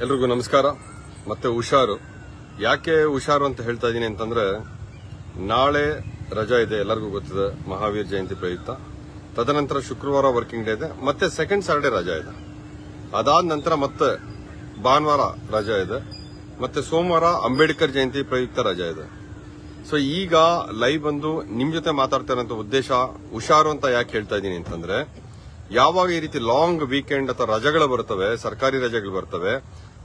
ಎಲ್ರಿಗೂ ನಮಸ್ಕಾರ. ಮತ್ತೆ ಹುಷಾರು. ಯಾಕೆ ಹುಷಾರು ಅಂತ ಹೇಳ್ತಾ ಇದ್ದೀನಿ ಅಂತಂದ್ರೆ, ನಾಳೆ ರಜಾ ಇದೆ, ಎಲ್ಲರಿಗೂ ಗೊತ್ತಿದೆ, ಮಹಾವೀರ್ ಜಯಂತಿ ಪ್ರಯುಕ್ತ. ತದನಂತರ ಶುಕ್ರವಾರ ವರ್ಕಿಂಗ್ ಡೇ ಇದೆ, ಮತ್ತೆ ಸೆಕೆಂಡ್ ಸಾಟರ್ಡೆ ರಜಾ ಇದೆ. ಅದಾದ ನಂತರ ಮತ್ತೆ ಭಾನುವಾರ ರಜಾ ಇದೆ, ಮತ್ತೆ ಸೋಮವಾರ ಅಂಬೇಡ್ಕರ್ ಜಯಂತಿ ಪ್ರಯುಕ್ತ ರಜಾ ಇದೆ. ಸೊ ಈಗ ಲೈವ್ ಬಂದು ನಿಮ್ ಜೊತೆ ಮಾತಾಡ್ತಾ ಇರೋಂಥ ಉದ್ದೇಶ, ಹುಷಾರು ಅಂತ ಯಾಕೆ ಹೇಳ್ತಾ ಇದ್ದೀನಿ ಅಂತಂದ್ರೆ ಯಾವಾಗ ಈ ರೀತಿ ಲಾಂಗ್ ವೀಕೆಂಡ್ ಅಥವಾ ರಜೆಗಳು ಬರ್ತವೆ ಸರ್ಕಾರಿ ರಜೆಗಳು ಬರ್ತವೆ,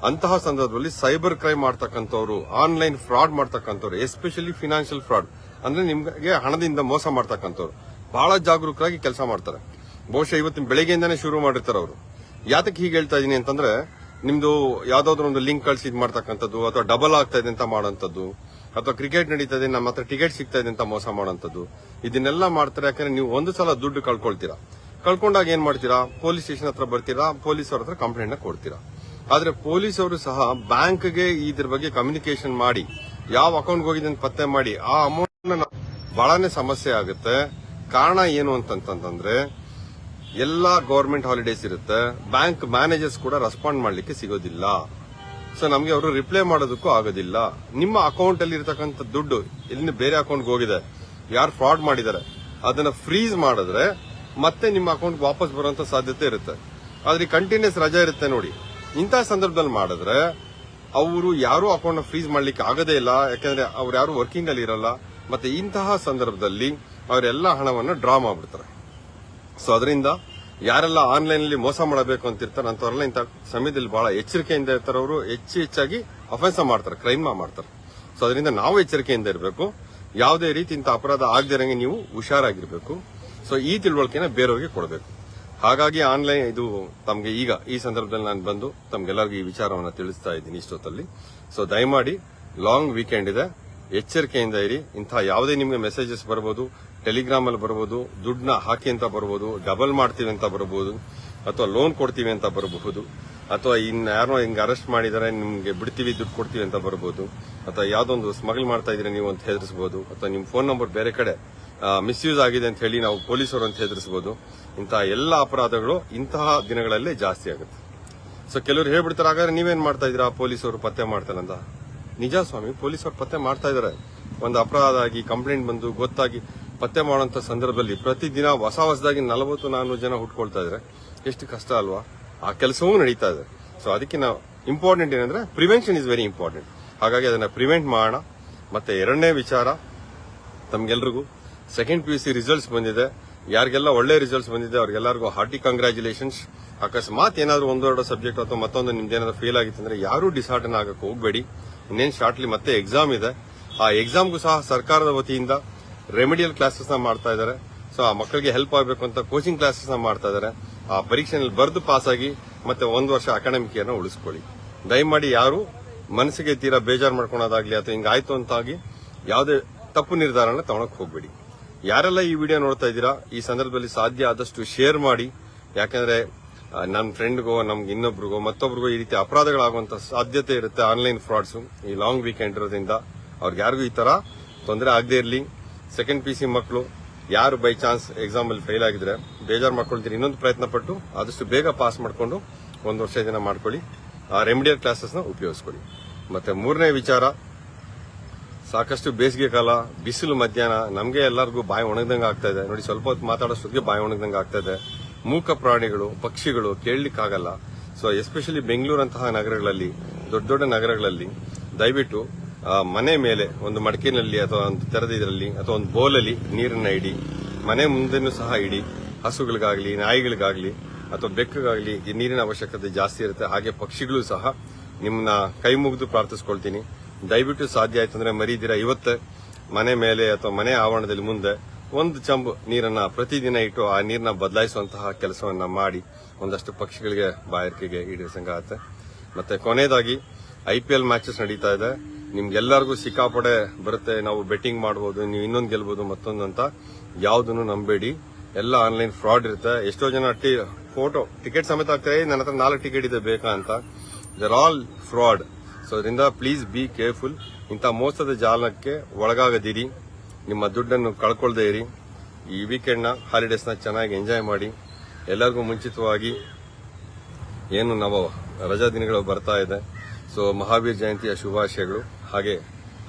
ಅಂತಹ ಸಂದರ್ಭದಲ್ಲಿ ಸೈಬರ್ ಕ್ರೈಮ್ ಮಾಡ್ತಕ್ಕಂಥವ್ರು, ಆನ್ಲೈನ್ ಫ್ರಾಡ್ ಮಾಡ್ತಕ್ಕಂಥವ್ರು, ಎಸ್ಪೆಷಲಿ ಫಿನಾನ್ಷಿಯಲ್ ಫ್ರಾಡ್, ಅಂದ್ರೆ ನಿಮಗೆ ಹಣದಿಂದ ಮೋಸ ಮಾಡ್ತಕ್ಕಂಥವ್ರು, ಬಹಳ ಜಾಗರೂಕರಾಗಿ ಕೆಲಸ ಮಾಡ್ತಾರೆ. ಬಹುಶಃ ಇವತ್ತಿನ ಬೆಳಗ್ಗೆಯಿಂದಾನೇ ಶುರು ಮಾಡಿರ್ತಾರೆ ಅವರು. ಯಾತಕ್ಕೆ ಹೀಗೆ ಹೇಳ್ತಾ ಇದೀನಿ ಅಂತಂದ್ರೆ, ನಿಮ್ದು ಯಾವ್ದಾದ್ರು ಒಂದು ಲಿಂಕ್ ಕಳ್ಸಿ ಇದು ಮಾಡ್ತಕ್ಕಂಥದ್ದು, ಅಥವಾ ಡಬಲ್ ಆಗ್ತಾ ಇದೆ ಅಂತ ಮಾಡೋಂಥದ್ದು ಅಥವಾ ಕ್ರಿಕೆಟ್ ನಡೀತಾ ಇದೆ, ನಮ್ಮ ಹತ್ರ ಟಿಕೆಟ್ ಸಿಗ್ತಾ ಇದೆ ಅಂತ ಮೋಸ ಮಾಡೋಂಥದ್ದು ಇದನ್ನೆಲ್ಲ ಮಾಡ್ತಾರೆ ಯಾಕಂದ್ರೆ ನೀವು ಒಂದು ಸಲ ದುಡ್ಡು ಕಳ್ಕೊಳ್ತೀರಾ. ಕಳ್ಕೊಂಡಾಗ ಏನ್ ಮಾಡ್ತೀರಾ? ಪೊಲೀಸ್ ಸ್ಟೇಷನ್ ಹತ್ರ ಬರ್ತೀರಾ? ಪೊಲೀಸ್ ಅವ್ರ ಹತ್ರ ಕಂಪ್ಲೇಂಟ್ನ ಕೊಡ್ತೀರಾ? ಆದ್ರೆ ಪೊಲೀಸ್ ಅವರು ಸಹ ಬ್ಯಾಂಕ್ಗೆ ಇದ್ರ ಬಗ್ಗೆ ಕಮ್ಯುನಿಕೇಶನ್ ಮಾಡಿ, ಯಾವ ಅಕೌಂಟ್ ಹೋಗಿದೆ ಅಂತ ಪತ್ತೆ ಮಾಡಿ, ಆ ಅಮೌಂಟ್ ಬಹಳನೇ ಸಮಸ್ಯೆ ಆಗುತ್ತೆ. ಕಾರಣ ಏನು ಅಂತಂತಂದ್ರೆ, ಎಲ್ಲಾ ಗವರ್ಮೆಂಟ್ ಹಾಲಿಡೇಸ್ ಇರುತ್ತೆ. ಬ್ಯಾಂಕ್ ಮ್ಯಾನೇಜರ್ಸ್ ಕೂಡ ರೆಸ್ಪಾಂಡ್ ಮಾಡ್ಲಿಕ್ಕೆ ಸಿಗೋದಿಲ್ಲ. ಸೊ ನಮಗೆ ಅವರು ರಿಪ್ಲೈ ಮಾಡೋದಕ್ಕೂ ಆಗೋದಿಲ್ಲ. ನಿಮ್ಮ ಅಕೌಂಟ್ ಅಲ್ಲಿ ಇರತಕ್ಕಂಥ ದುಡ್ಡು ಇಲ್ಲಿ ಬೇರೆ ಅಕೌಂಟ್ಗೆ ಹೋಗಿದೆ, ಯಾರು ಫ್ರಾಡ್ ಮಾಡಿದ್ದಾರೆ, ಅದನ್ನ ಫ್ರೀಸ್ ಮಾಡಿದ್ರೆ ಮತ್ತೆ ನಿಮ್ಮ ಅಕೌಂಟ್ ವಾಪಸ್ ಬರುವಂತ ಸಾಧ್ಯತೆ ಇರುತ್ತೆ. ಆದ್ರೆ ಕಂಟಿನ್ಯೂಸ್ ರಜಾ ಇರುತ್ತೆ ನೋಡಿ. ಇಂತಹ ಸಂದರ್ಭದಲ್ಲಿ ಮಾಡಿದ್ರೆ ಅವರು ಯಾರು ಅಕೌಂಟ್ ಫ್ರೀಸ್ ಮಾಡ್ಲಿಕ್ಕೆ ಆಗದೇ ಇಲ್ಲ. ಯಾಕಂದ್ರೆ ಅವ್ರು ಯಾರು ವರ್ಕಿಂಗ್ ಅಲ್ಲಿ ಇರಲ್ಲ. ಮತ್ತೆ ಇಂತಹ ಸಂದರ್ಭದಲ್ಲಿ ಅವರೆಲ್ಲ ಹಣವನ್ನು ಡ್ರಾ ಮಾಡ್ಬಿಡ್ತಾರೆ. ಸೊ ಅದರಿಂದ ಯಾರೆಲ್ಲ ಆನ್ಲೈನ್ ಅಲ್ಲಿ ಮೋಸ ಮಾಡಬೇಕು ಅಂತ ಇರ್ತಾರೆ ಅಂತವರೆಲ್ಲ ಇಂಥ ಸಮಯದಲ್ಲಿ ಬಹಳ ಎಚ್ಚರಿಕೆಯಿಂದ ಇರ್ತಾರೆ ಅವರು. ಹೆಚ್ಚು ಹೆಚ್ಚಾಗಿ ಅಫೆನ್ಸ್ ಮಾಡ್ತಾರೆ ಕ್ರೈಮ್ ಮಾಡ್ತಾರೆ. ಸೊ ಅದರಿಂದ ನಾವು ಎಚ್ಚರಿಕೆಯಿಂದ ಇರಬೇಕು. ಯಾವುದೇ ರೀತಿ ಇಂಥ ಅಪರಾಧ ಆಗದಿರಂಗೆ ನೀವು ಹುಷಾರಾಗಿರ್ಬೇಕು. ಸೊ ಈ ತಿಳುವಳಿಕೆನ ಬೇರೆಯವರಿಗೆ ಕೊಡಬೇಕು. ಹಾಗಾಗಿ ಆನ್ಲೈನ್ ಇದು ತಮಗೆ ಈಗ ಈ ಸಂದರ್ಭದಲ್ಲಿ ನಾನು ಬಂದು ತಮ್ಗೆಲ್ಲರಿಗೂ ಈ ವಿಚಾರವನ್ನು ತಿಳಿಸ್ತಾ ಇದ್ದೀನಿ ಇಷ್ಟೊತ್ತಲ್ಲಿ. ಸೊ ದಯಮಾಡಿ ಲಾಂಗ್ ವೀಕೆಂಡ್ ಇದೆ. ಎಚ್ಚರಿಕೆಯಿಂದ ಇರಿ. ಇಂತಹ ಯಾವುದೇ ನಿಮಗೆ ಮೆಸೇಜಸ್ ಬರ್ಬೋದು ಟೆಲಿಗ್ರಾಮ್ ಅಲ್ಲಿ ಬರ್ಬೋದು, ದುಡ್ಡನ್ನ ಹಾಕಿ ಅಂತ ಬರ್ಬೋದು ಡಬಲ್ ಮಾಡ್ತೀವಿ ಅಂತ ಬರ್ಬೋದು, ಅಥವಾ ಲೋನ್ ಕೊಡ್ತೀವಿ ಅಂತ ಬರಬಹುದು ಅಥವಾ ಇನ್ನು ಯಾರನ್ನೋ ಹಿಂಗೆ ಅರೆಸ್ಟ್ ಮಾಡಿದರೆ, ನಿಮಗೆ ಬಿಡ್ತೀವಿ, ದುಡ್ಡು ಕೊಡ್ತೀವಿ ಅಂತ ಬರ್ಬೋದು, ಅಥವಾ ಯಾವ್ದೊಂದು ಸ್ಮಗಲ್ ಮಾಡ್ತಾ ಇದ್ರೆ ನೀವು ಅಂತ ಹೆದರಿಸಬಹುದು ಅಥವಾ ನಿಮ್ಮ ಫೋನ್ ನಂಬರ್ ಬೇರೆ ಕಡೆ ಮಿಸ್ಯೂಸ್ ಆಗಿದೆ ಅಂತ ಹೇಳಿ ನಾವು ಪೊಲೀಸರು ಅಂತ ಹೆದರಿಸಬಹುದು ಇಂತಹ ಎಲ್ಲ ಅಪರಾಧಗಳು ಇಂತಹ ದಿನಗಳಲ್ಲೇ ಜಾಸ್ತಿ ಆಗುತ್ತೆ. ಸೊ ಕೆಲವರು ಹೇಳ್ಬಿಡ್ತಾರೆ, ಹಾಗಾದ್ರೆ ನೀವೇನ್ ಮಾಡ್ತಾ ಇದ್ದೀರಾ? ಪೊಲೀಸರು ಪತ್ತೆ ಮಾಡ್ತಾರೆ ಅಂತ. ನಿಜ ಸ್ವಾಮಿ ಪೊಲೀಸರು ಪತ್ತೆ ಮಾಡ್ತಾ ಇದಾರೆ ಒಂದು ಅಪರಾಧ ಆಗಿ ಕಂಪ್ಲೇಂಟ್ ಬಂದು ಗೊತ್ತಾಗಿ ಪತ್ತೆ ಮಾಡುವಂತ ಸಂದರ್ಭದಲ್ಲಿ ಪ್ರತಿದಿನ ಹೊಸ ಹೊಸದಾಗಿ ನಲವತ್ತು ನಾನ್ನೂರು ಜನ ಹುಟ್ಕೊಳ್ತಾ ಇದ್ದಾರೆ. ಎಷ್ಟು ಕಷ್ಟ ಅಲ್ವಾ? ಆ ಕೆಲಸವೂ ನಡೀತಾ ಇದೆ. ಸೊ ಅದಕ್ಕೆ ನಾವು ಇಂಪಾರ್ಟೆಂಟ್ ಏನಂದ್ರೆ ಪ್ರಿವೆನ್ಷನ್ ಇಸ್ ವೆರಿ ಇಂಪಾರ್ಟೆಂಟ್ ಹಾಗಾಗಿ ಅದನ್ನ ಪ್ರಿವೆಂಟ್ ಮಾಡೋಣ. ಮತ್ತೆ ಎರಡನೇ ವಿಚಾರ ತಮ್ಗೆಲ್ರಿಗೂ second P U C results ಬಂದಿದೆ. ಯಾರಿಗೆಲ್ಲ ಒಳ್ಳೆ ರಿಸಲ್ಟ್ಸ್ ಬಂದಿದೆ, ಅವ್ರಿಗೆಲ್ಲರಿಗೂ ಹಾರ್ಟಿ ಕಂಗ್ರಾಚುಲೇಷನ್ಸ್ ಅಕಸ್ಮಾತ್ ಏನಾದರೂ ಒಂದೆರಡು ಸಬ್ಜೆಕ್ಟ್ ಅಥವಾ ಮತ್ತೊಂದು ನಿಮ್ದು ಏನಾದರೂ ಫೇಲ್ ಆಗಿತ್ತು ಅಂದ್ರೆ ಯಾರೂ ಡಿಸಾರ್ಟನ್ ಆಗಕ್ಕೆ ಹೋಗಬೇಡಿ. ಇನ್ನೇನು ಶಾರ್ಟ್ಲಿ ಮತ್ತೆ ಎಕ್ಸಾಮ್ ಇದೆ. ಆ ಎಕ್ಸಾಮ್ಗೂ ಸಹ ಸರ್ಕಾರದ ವತಿಯಿಂದ ರೆಮಿಡಿಯಲ್ ಕ್ಲಾಸಸ್ನ ಮಾಡ್ತಾ ಇದ್ದಾರೆ. ಸೊ ಆ ಮಕ್ಕಳಿಗೆ ಹೆಲ್ಪ್ ಆಗಬೇಕು ಅಂತ ಕೋಚಿಂಗ್ ಕ್ಲಾಸಸ್ನ ಮಾಡ್ತಾ ಇದ್ದಾರೆ. ಆ ಪರೀಕ್ಷೆನಲ್ಲಿ ಬರೆದು ಪಾಸ್ ಆಗಿ ಮತ್ತೆ ಒಂದು ವರ್ಷ ಅಕಾಡೆಮಿಕ್ ಉಳಿಸ್ಕೊಳ್ಳಿ. ದಯಮಾಡಿ ಯಾರು ಮನಸ್ಸಿಗೆ ತೀರಾ ಬೇಜಾರು ಮಾಡ್ಕೊಳೋದಾಗ್ಲಿ ಅಥವಾ ಹಿಂಗಾಯ್ತು ಅಂತಾಗಿ ಯಾವುದೇ ತಪ್ಪು ನಿರ್ಧಾರನ ತಗೊಳಕ್ ಹೋಗ್ಬೇಡಿ. ಯಾರೆಲ್ಲ ಈ ವಿಡಿಯೋ ನೋಡ್ತಾ ಇದ್ದೀರಾ, ಈ ಸಂದರ್ಭದಲ್ಲಿ ಸಾಧ್ಯ ಆದಷ್ಟು ಶೇರ್ ಮಾಡಿ. ಯಾಕಂದ್ರೆ ನನ್ನ ಫ್ರೆಂಡ್ಗೋ ನಮ್ಗೆ ಇನ್ನೊಬ್ರಿಗೋ, ಮತ್ತೊಬ್ರಿಗೋ ಈ ರೀತಿ ಅಪರಾಧಗಳಾಗುವಂತ ಸಾಧ್ಯತೆ ಇರುತ್ತೆ ಆನ್ಲೈನ್ ಫ್ರಾಡ್ಸ್. ಈ ಲಾಂಗ್ ವೀಕೆಂಡ್ ಇರೋದ್ರಿಂದ ಅವ್ರಿಗೆ ಯಾರಿಗೂ ಈ ತರ ತೊಂದರೆ ಆಗದೇ ಇರಲಿ. ಸೆಕೆಂಡ್ ಪಿ ಸಿ ಮಕ್ಕಳು ಯಾರು ಬೈ ಚಾನ್ಸ್ ಎಕ್ಸಾಮ್ ಅಲ್ಲಿ ಫೇಲ್ ಆಗಿದ್ರೆ, ಬೇಜಾರು ಮಾಡ್ಕೊಳ್ತೀರಿ, ಇನ್ನೊಂದು ಪ್ರಯತ್ನ ಪಟ್ಟು ಆದಷ್ಟು ಬೇಗ ಪಾಸ್ ಮಾಡಿಕೊಂಡು ಒಂದು ವರ್ಷ ದಿನ ಮಾಡ್ಕೊಳ್ಳಿ. ಆ ರೆಮಿಡಿಯಲ್ ಕ್ಲಾಸಸ್ನ ಉಪಯೋಗಿಸ್ಕೊಳ್ಳಿ. ಮತ್ತೆ ಮೂರನೇ ವಿಚಾರ ಸಾಕಷ್ಟು ಬೇಸಿಗೆ ಕಾಲ, ಬಿಸಿಲು ಮಧ್ಯಾಹ್ನ, ನಮಗೆ ಎಲ್ಲರಿಗೂ ಬಾಯಿ ಒಣಗ್ದಂಗೆ ಆಗ್ತಾ ಇದೆ. ನೋಡಿ, ಸ್ವಲ್ಪ ಹೊತ್ತು ಮಾತಾಡೋಷ್ಟೊತ್ತಿಗೆ ಬಾಯಿ ಒಣಗ್ದಂಗೆ ಆಗ್ತಾ ಇದೆ. ಮೂಕ ಪ್ರಾಣಿಗಳು, ಪಕ್ಷಿಗಳು ಕೇಳಲಿಕ್ಕಾಗಲ್ಲ. ಸೊ ಎಸ್ಪೆಷಲಿ ಬೆಂಗಳೂರಂತಹ ನಗರಗಳಲ್ಲಿ, ದೊಡ್ಡ ದೊಡ್ಡ ನಗರಗಳಲ್ಲಿ, ದಯವಿಟ್ಟು ಮನೆ ಮೇಲೆ ಒಂದು ಮಡಕಿನಲ್ಲಿ ಅಥವಾ ಒಂದು ತೆರೆದ ಇದರಲ್ಲಿ ಅಥವಾ ಒಂದು ಬೋಲಲ್ಲಿ ನೀರನ್ನ ಇಡಿ. ಮನೆ ಮುಂದೆನೂ ಸಹ ಇಡಿ. ಹಸುಗಳಿಗಾಗ್ಲಿ, ನಾಯಿಗಳಿಗಾಗಲಿ ಅಥವಾ ಬೆಕ್ಕಗಾಗ್ಲಿ ನೀರಿನ ಅವಶ್ಯಕತೆ ಜಾಸ್ತಿ ಇರುತ್ತೆ. ಹಾಗೆ ಪಕ್ಷಿಗಳು ಸಹ ನಿಮ್ಮನ್ನ ಕೈ ಮುಗಿದು ಪ್ರಾರ್ಥಿಸ್ಕೊಳ್ತೀನಿ. ದಯವಿಟ್ಟು ಸಾಧ್ಯ ಆಯ್ತು ಅಂದ್ರೆ ಮರೀದಿರ ಇವತ್ತೇ ಮನೆ ಮೇಲೆ ಅಥವಾ ಮನೆ ಆವರಣದಲ್ಲಿ ಮುಂದೆ ಒಂದು ಚಂಬು ನೀರನ್ನ ಪ್ರತಿದಿನ ಇಟ್ಟು ಆ ನೀರನ್ನ ಬದಲಾಯಿಸುವಂತಹ ಕೆಲಸವನ್ನ ಮಾಡಿ ಒಂದಷ್ಟು ಪಕ್ಷಿಗಳಿಗೆ ಬಾಯಾರಿಕೆಗೆ ಈಡೇರಿಸಂಗಾಗತ್ತೆ ಮತ್ತೆ ಕೊನೆಯದಾಗಿ ಐ ಪಿ ಎಲ್ ಮ್ಯಾಚಸ್ ನಡೀತಾ ಇದೆ. ನಿಮ್ಗೆಲ್ಲರಿಗೂ ಸಿಕ್ಕಾಪಡೆ ಬರುತ್ತೆ. ನಾವು ಬೆಟ್ಟಿಂಗ್ ಮಾಡಬಹುದು ನೀವು ಇನ್ನೊಂದು ಗೆಲ್ಬಹುದು ಮತ್ತೊಂದು ಅಂತ ಯಾವ್ದನ್ನು ನಂಬೇಡಿ. ಎಲ್ಲ ಆನ್ಲೈನ್ ಫ್ರಾಡ್ ಇರುತ್ತೆ. ಎಷ್ಟೋ ಜನ ಫೋಟೋ ಟಿಕೆಟ್ ಸಮೇತ ಆಗ್ತಾರೆ ನನ್ನ ಹತ್ರ ನಾಲ್ಕು ಟಿಕೆಟ್ ಇದೆ, ಬೇಕಾ? ಅಂತ. ದರ್ ಆಲ್ ಫ್ರಾಡ್ ಸೊ ಅದರಿಂದ ಪ್ಲೀಸ್ ಬಿ ಕೇರ್ಫುಲ್ ಇಂಥ ಮೋಸದ ಜಾಲಕ್ಕೆ ಒಳಗಾಗದಿರಿ. ನಿಮ್ಮ ದುಡ್ಡನ್ನು ಕಳ್ಕೊಳ್ದೆ ಇರಿ. ಈ ವೀಕೆಂಡ್ನ ಹಾಲಿಡೇಸ್ನ ಚೆನ್ನಾಗಿ ಎಂಜಾಯ್ ಮಾಡಿ. ಎಲ್ಲರಿಗೂ ಮುಂಚಿತವಾಗಿ ಏನು ನಾವು ರಜಾ ದಿನಗಳು ಬರ್ತಾ ಇದೆ. ಸೊ ಮಹಾವೀರ್ ಜಯಂತಿಯ ಶುಭಾಶಯಗಳು. ಹಾಗೆ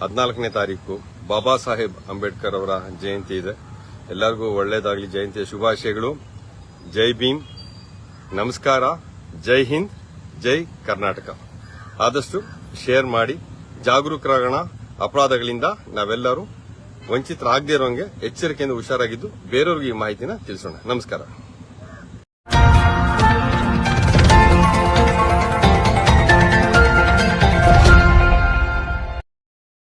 ಹದಿನಾಲ್ಕನೇ ತಾರೀಕು ಬಾಬಾ ಸಾಹೇಬ್ ಅಂಬೇಡ್ಕರ್ ಅವರ ಜಯಂತಿ ಇದೆ. ಎಲ್ಲರಿಗೂ ಒಳ್ಳೇದಾಗಲಿ. ಜಯಂತಿಯ ಶುಭಾಶಯಗಳು. ಜೈ ಭೀಮ್. ನಮಸ್ಕಾರ. ಜೈ ಹಿಂದ್. ಜೈ ಕರ್ನಾಟಕ. ಆದಷ್ಟು ಶೇರ್ ಮಾಡಿ ಜಾಗರೂಕರಾಗೋಣ. ಅಪರಾಧಗಳಿಂದ ನಾವೆಲ್ಲರೂ ವಂಚಿತರಾಗದೇ ಇರೋಂಗೆ ಎಚ್ಚರಿಕೆಯಿಂದ ಹುಷಾರಾಗಿದ್ದು ಬೇರೆಯವ್ರಿಗೆ ಈ ಮಾಹಿತಿನ ತಿಳಿಸೋಣ. ನಮಸ್ಕಾರ.